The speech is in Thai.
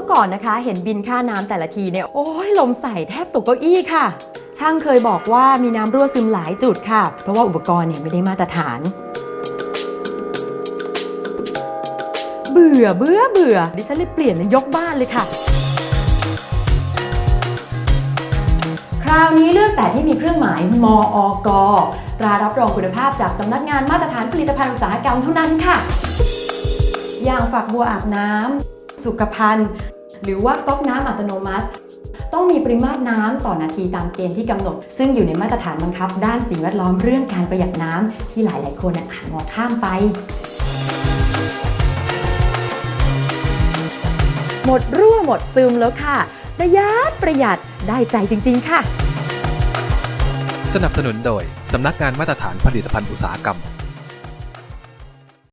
ื่อก่อนนะคะ เห็นบินค่าน้ำแต่ละทีเนี่ยโอ้ยลมใส่แทบตกเก้าอี้ค่ะ ช่างเคยบอกว่ามีน้ำรั่วซึมหลายจุดค่ะ เพราะว่าอุปกรณ์เนี่ยไม่ได้มาตรฐาน เบื่อเบื่อเบื่อดิฉันเลยเปลี่ยนเป็นยกบ้านเลยค่ะ คราวนี้เลือกแต่ที่มีเครื่องหมายมอกตรารับรองคุณภาพจากสำนักงานมาตรฐานผลิตภัณฑ์อุตสาหกรรมเท่านั้นค่ะ อย่างฝักบัวอาบน้ำ สุขภัณฑ์ หรือว่าก๊อกน้ำอัตโนมัติ ต้องมีปริมาตรน้ำต่อนาทีตามเกณฑ์ที่กำหนด ซึ่งอยู่ในมาตรฐานบังคับ ด้านสิ่งแวดล้อมเรื่องการประหยัดน้ำที่หลายๆคนน่ะอ่านมองข้ามไป หมดรั่วหมดซึมแล้วค่ะ ประหยัดประหยัดได้ใจจริง ๆ ค่ะ สนับสนุนโดยสำนักงานมาตรฐานผลิตภัณฑ์อุตสาหกรรม